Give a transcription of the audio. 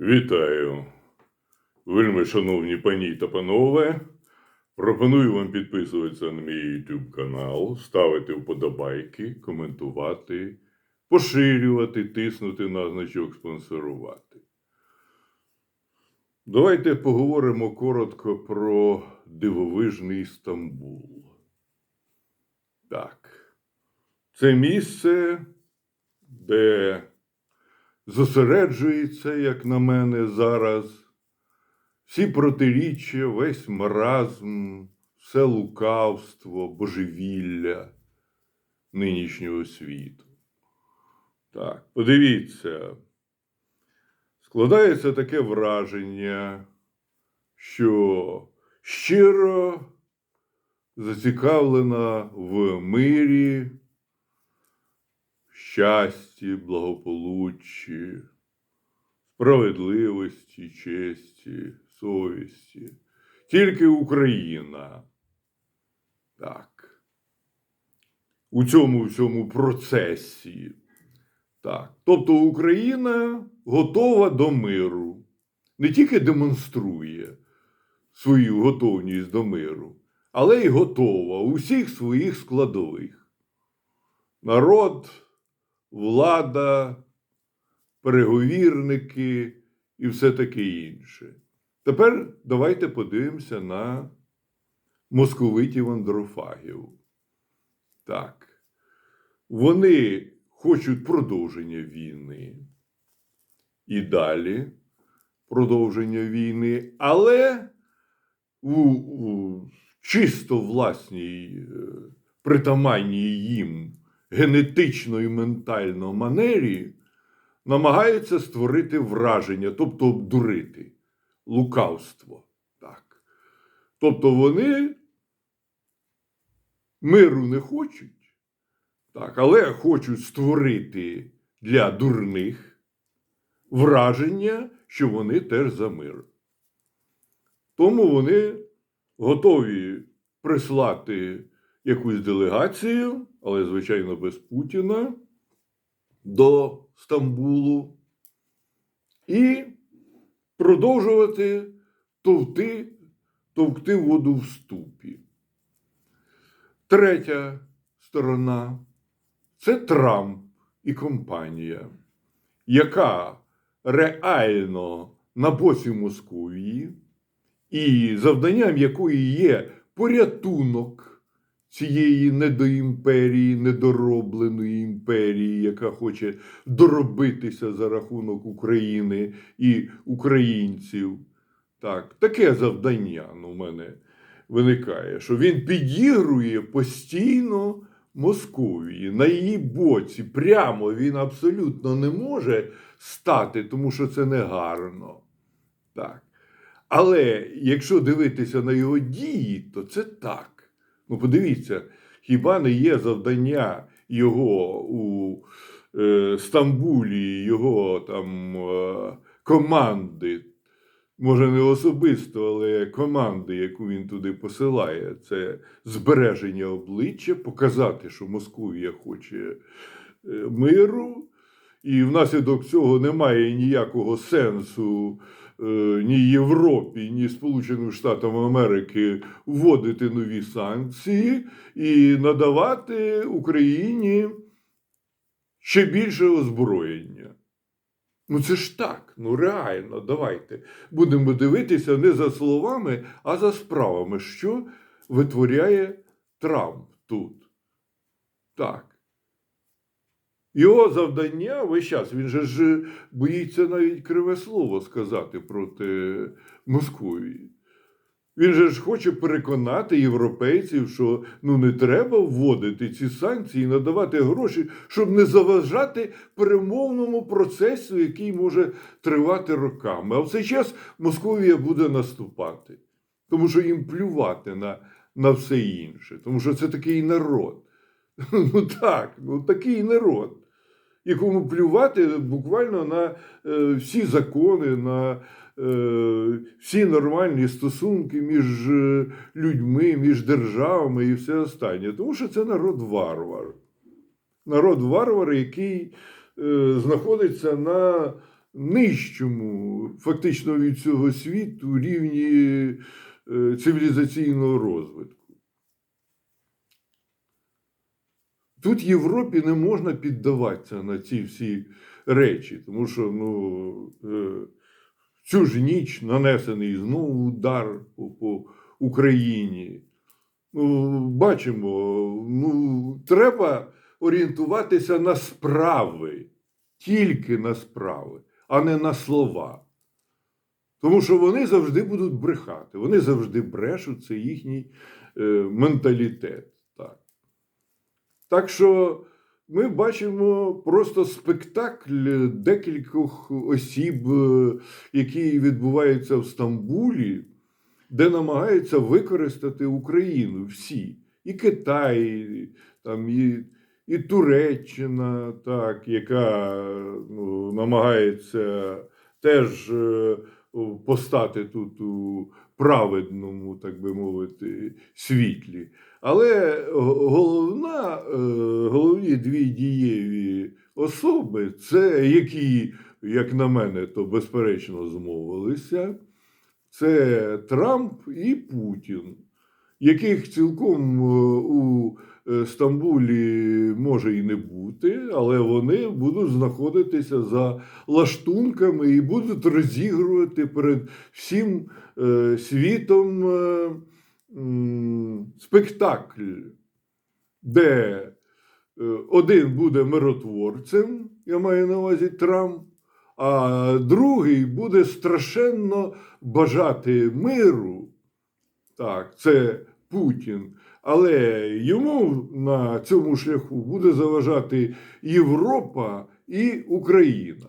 Вітаю, вельми шановні пані та панове. Пропоную вам підписуватися на мій YouTube канал, ставити вподобайки, коментувати, поширювати, тиснути на значок спонсорувати. Давайте поговоримо коротко про дивовижний Стамбул. Так, це місце, де зосереджується, як на мене, зараз всі протиріччя, весь маразм, все лукавство, божевілля нинішнього світу. Так, подивіться, складається таке враження, що щиро зацікавлена в мирі, щасті, благополуччі, справедливості, честі, совісті. Тільки Україна. Так. У цьому всьому процесі. Так. Тобто Україна готова до миру. Не тільки демонструє свою готовність до миру, але й готова у всіх своїх складових. Народ, влада, переговірники і все таке інше. Тепер давайте подивимося на московитів андрофагів. Так. Вони хочуть продовження війни. І далі продовження війни, але у, у чисто власній, е, притаманній їм генетично і ментально манері намагаються створити враження, тобто обдурити лукавство. Так. Тобто вони миру не хочуть, так, але хочуть створити для дурних враження, що вони теж за мир. Тому вони готові прислати якусь делегацію, але, звичайно, без Путіна до Стамбулу і продовжувати товти, товкти воду в ступі. Третя сторона це Трамп і компанія, яка реально на боці Московії, і завданням якої є порятунок цієї недоімперії, недоробленої імперії, яка хоче доробитися за рахунок України і українців. Так, таке завдання ну, у мене виникає, що він підігрує постійно Московії на її боці. Прямо він абсолютно не може стати, тому що це негарно. Так. Але якщо дивитися на його дії, то це так. Ну, подивіться, хіба не є завдання його у е, Стамбулі, його там е, команди, може не особисто, але команди, яку він туди посилає, це збереження обличчя, показати, що Московія хоче е, миру. І внаслідок цього немає ніякого сенсу е, ні Європі, ні Сполученим Штатам Америки вводити нові санкції і надавати Україні ще більше озброєння. Ну це ж так, ну реально, давайте. Будемо дивитися не за словами, а за справами, що витворяє Трамп тут. Так. Його завдання весь час, він же ж боїться навіть криве слово сказати проти Московії. Він же ж хоче переконати європейців, що ну не треба вводити ці санкції, надавати гроші, щоб не заважати перемовному процесу, який може тривати роками. А в цей час Московія буде наступати, тому що їм плювати на, на все інше, тому що це такий народ. Ну так, ну такий народ, якому плювати буквально на е, всі закони, на е, всі нормальні стосунки між е, людьми, між державами і все останнє. Тому що це народ варвар. Народ варвар, який е, знаходиться на нижчому, фактично від цього світу рівні е, цивілізаційного розвитку. Тут Європі не можна піддаватися на ці всі речі, тому що ну, е, цю ж ніч нанесений знову удар по, по Україні. Ну, бачимо, ну, треба орієнтуватися на справи, тільки на справи, а не на слова. Тому що вони завжди будуть брехати, вони завжди брешуть, це їхній е, менталітет. Так. що ми бачимо просто спектакль декількох осіб, е, які відбуваються в Стамбулі, де намагаються використати Україну всі. І Китай, там, і, і Туреччина, так, яка ну, намагається теж е, постати тут у праведному, так би мовити, світлі. Але головна, е, головні дві дієві особи, це які, як на мене, то безперечно змовилися, це Трамп і Путін, яких цілком е, у Стамбулі може і не бути, але вони будуть знаходитися за лаштунками і будуть розігрувати перед всім е, світом е, спектакль, де е, один буде миротворцем, я маю на увазі Трамп, а другий буде страшенно бажати миру. Так, це Путін. Але йому на цьому шляху буде заважати Європа і Україна.